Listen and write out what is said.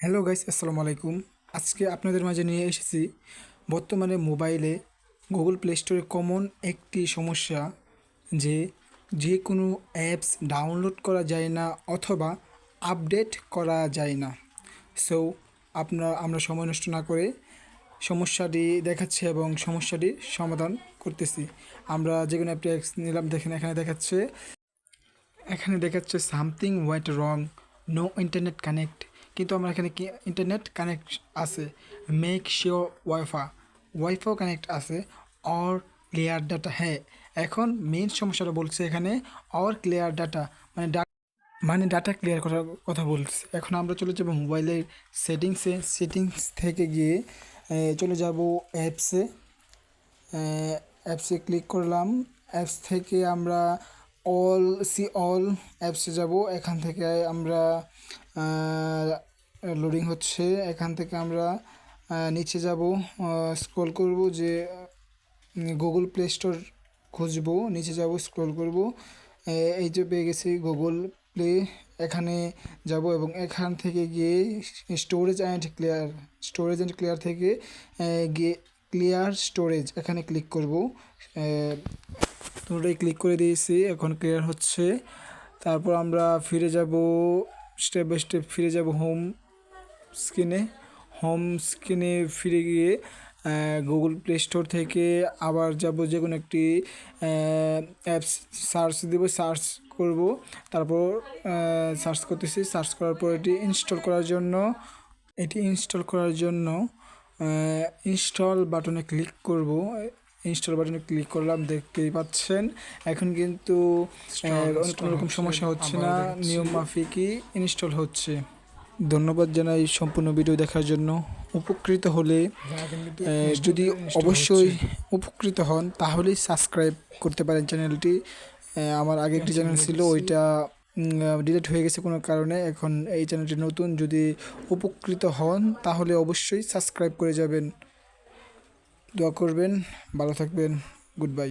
Hello guys, আসসালামু আলাইকুম। আজকে আপনাদের মাঝে নিয়ে এসেছি বর্তমানে মোবাইলে গুগল প্লে স্টোরে কমন একটি সমস্যা যে যে কোনো অ্যাপস ডাউনলোড করা যায় না অথবা আপডেট করা যায় না। সো আপনার, আমরা সময় নষ্ট না করে সমস্যাটি দেখাচ্ছে এবং সমস্যাটির সমাধান করতেছি। আমরা যে কোনো অ্যাপটি নিলাম, দেখেন এখানে দেখাচ্ছে। এখানে দেখাচ্ছে সামথিং ওয়াইট রং নো ইন্টারনেট কানেক্ট কিন্তু আমরা এখানে কি ইন্টারনেট কানেক্ট আছে। মেক শিওর ওয়াইফা ওয়াইফাও কানেক্ট আছে। অর ক্লিয়ার ডাটা হ্যাঁ এখন মেন সমস্যাটা বলছে এখানে অর ক্লিয়ার ডাটা মানে মানে ডাটা ক্লিয়ার করার কথা বলছে। এখন আমরা চলে যাব মোবাইলের সেটিংসে সেটিংস থেকে গিয়ে চলে যাব অ্যাপসে অ্যাপসে ক্লিক করলাম। অ্যাপস থেকে আমরা অল সি অল অ্যাপসে যাব। এখান থেকে আমরা লোডিং হচ্ছে। এখান থেকে আমরা নিচে যাব স্ক্রল করব যে গুগল প্লে স্টোর খুঁজবো। নিচে যাব স্ক্রল করব। এই যে পেয়ে গেছি গুগল প্লে এখানে যাব এবং এখান থেকে গিয়ে storage and clear storage and clear থেকে গিয়ে ক্লিয়ার স্টোরেজ এখানে ক্লিক করব। পুরোটাই ক্লিক করে দিয়েছি, এখন ক্লিয়ার হচ্ছে। তারপর আমরা ফিরে যাব স্টেপ বাই স্টেপ ফিরে যাব হোম স্ক্রিনে হোম স্ক্রিনে ফিরে গিয়ে গুগল প্লে স্টোর থেকে আবার যাব যে কোনো একটি অ্যাপস সার্চ দেব সার্চ করব। তারপর সার্চ করতেছি। সার্চ করার পর এটি ইনস্টল করার জন্য এটি ইনস্টল করার জন্য ইনস্টল বাটনে ক্লিক করব। ইনস্টল বাটনে ক্লিক করলাম দেখতেই পাচ্ছেন। এখন কিন্তু কোনো রকম সমস্যা হচ্ছে না। নিয়ম মাফিকই ইনস্টল হচ্ছে। ধন্যবাদ জানাই সম্পূর্ণ ভিডিও দেখার জন্য। উপকৃত হলে যদি অবশ্যই উপকৃত হন, তাহলেই সাবস্ক্রাইব করতে পারেন চ্যানেলটি। আমার আগে একটি চ্যানেল ছিল, ওইটা ডিলিট হয়ে গেছে কোনো কারণে, এখন এই চ্যানেলটি নতুন। যদি উপকৃত হন, তাহলে অবশ্যই সাবস্ক্রাইব করে যাবেন। দোয়া করবেন, ভালো থাকবেন গুড বাই